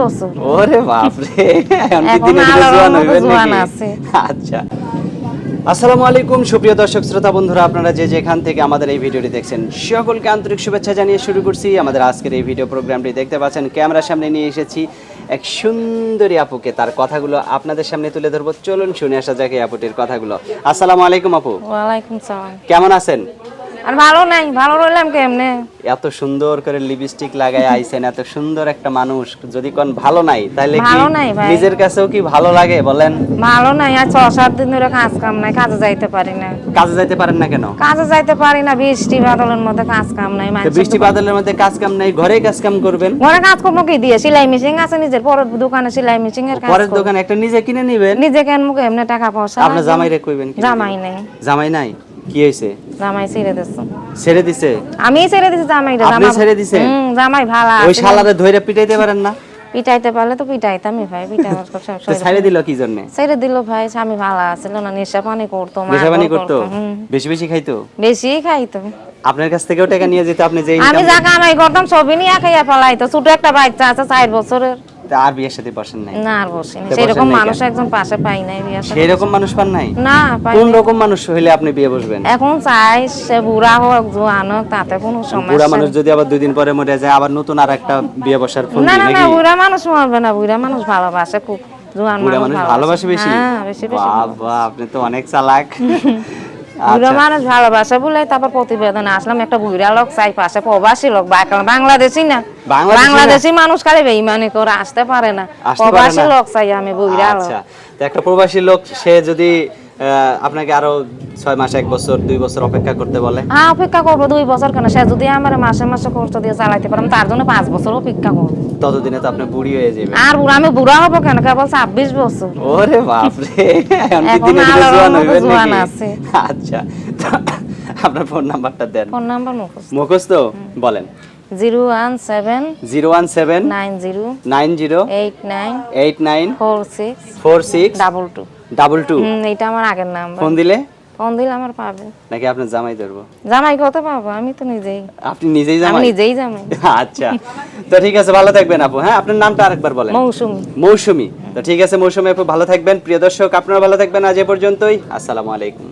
বছর। ওরে? আছে। আচ্ছা। আসসালামু আলাইকুম সুপ্রিয় দর্শক শ্রোতা বন্ধুরা আপনারা যে যেখান থেকে আমাদের এই ভিডিওটি দেখছেন সকলকে আন্তরিক শুভেচ্ছা জানিয়ে শুরু করছি। আমাদের আজকের এই ভিডিও প্রোগ্রামটি দেখতে পাচ্ছেন ক্যামেরার সামনে নিয়ে এসেছি এক সুন্দরী আপুকে। তার কথাগুলো আপনাদের সামনে তুলে ধরবো। চলুন শুনে আসা যাক এই আপুটির কথাগুলো। আসসালামু আলাইকুম আপু। ওয়ালাইকুম সালাম। কেমন আছেন? আর ভালো নাই ভালো রইলাম কেমনে? এত সুন্দর করে লিপস্টিক লাগায় আইছেন এত সুন্দর একটা মানুষ যদি কোন ভালো নাই তাহলে কি। নিজের কাছেও কি ভালো লাগে বলেন? ভালো নাই আর ছ সাত দিন ধরে কাজ কাম নাই কাজে যাইতে পারি না। কাজে যাইতে পারেন না কেন? কাজে যাইতে পারি না বৃষ্টি বাদলের মধ্যে কাজ কাম নাই বৃষ্টি বাদলের মধ্যে কাজ কাম নাই ঘরে কাজ কাম করবেন? ঘরে কাজ করব কি দিয়ে? সেলাই মেশিন আছে নিজের পরের দোকানে সেলাই মেশিন এর কাজ পরের দোকানে একটা নিজে কিনে নিবেন? নিজে কেন মুখে এমনি টাকা পয়সা আপনার লাগে? জামাই রে কইবেন জামাই নাই। জামাই নাই? কি হয়েছে? জামাই ছেড়ে দিচ্ছে ছেড়ে দিছে? আমি ছেড়ে দিছি জামাই আপনি ছেড়ে দিছেন? জামাই ভালো ওই শালারে ধইরা পিটাইতে পারেন না? পিটাইতে পারলে তো পিটাইতামই ভাই পিটাইবার কথা তো ছেড়ে দিল কি জন্য? ছেড়ে দিল ভাই স্বামী ভালো আছিল না নেশা পানি করতো নেশাবানি মারধর করতো হুম। বেশি বেশি খাইতো? বেশি খাইতো। আপনার কাছ থেকেও টাকা নিয়ে যেত আপনি যে আমি যা কামাই করতাম সবই নিয়ে খাইয়া ফেলাইতো। ছোট একটা বাচ্চা আছে চার বছরের। আর বিয়ের সাথে বসেন নাই? না আর বসিনি। তা সেরকম মানুষ? একজন পাশে পাই নাই বিয়া শাদী। সেই রকম মানুষ পান নাই? না কোন রকম মানুষ হইলে আপনি বিয়ে বসবেন? এখন চাই সে বুড়া হোক জোয়ান হোক তাতে কোনো বুড়া মানুষ যদি আবার দুই দিন পরে মরে যায় আবার নতুন আর একটা বিয়ে বসার ফোন না না না বুড়া মানুষ মরবে না বুড়া মানুষ ভালোবাসে খুব জোয়ান মানুষ ভালোবাসে। বেশি? হ্যাঁ বেশি বেশি বাবা আপনি তো অনেক চালাক। বুড়া আচ্ছা মানুষ ভালোবাসে বলে তারপর প্রতিবেদনে আসলাম একটা বুড়া লোক চাই পাশে প্রবাসী লোক বাংলাদেশি না। বাংলাদেশি মানুষ খালি বেইমানি করে আসতে পারে না। প্রবাসী লোক চাই আমি বুড়া লোক। আচ্ছা একটা প্রবাসী লোক সে যদি আপনাকে আরও ছয় মাস এক বছর দুই বছর অপেক্ষা করতে বলে? হ্যাঁ অপেক্ষা করব দুই বছর কেন? সে যদি আমার মাসে মাসে খরচ দিয়ে চালাইতে পারেন তার জন্য পাঁচ বছর অপেক্ষা করব। ততদিনে তো আপনি বুড়ি হয়ে যাবে আর বুড়া আমি বুড়া হব কেন? কেবল ছাব্বিশ বছর। ওরে বাপরে এখন জোয়ান হইবেন জোয়ান আছে। আচ্ছা আপনার ফোন নাম্বারটা দেন। ফোন নাম্বার মুখস্থ। মুখস্থ? বলেন। Zero one seven zero one seven nine zero nine zero eight nine eight nine four six four six double two double two hmm আমার আগের নাম্বার। ফোন দিলে? ফোন দিলে আমার পাবে। নাকি আপনার জামাই ধরবো? জামাই কত পাবো? আমি তো নিজেই। আপনি নিজেই আমি নিজেই জামাই। আচ্ছা। তো ঠিক আছে ভালো থাকবেন আপু। হ্যাঁ আপনার নামটা আরেকবার বলেন। মৌসুমি। মৌসুমী। তো ঠিক আছে মৌসুমী আপু ভালো থাকবেন। প্রিয় দর্শক আপনারা ভালো থাকবেন আজ এ পর্যন্তই। আসসালামু আলাইকুম।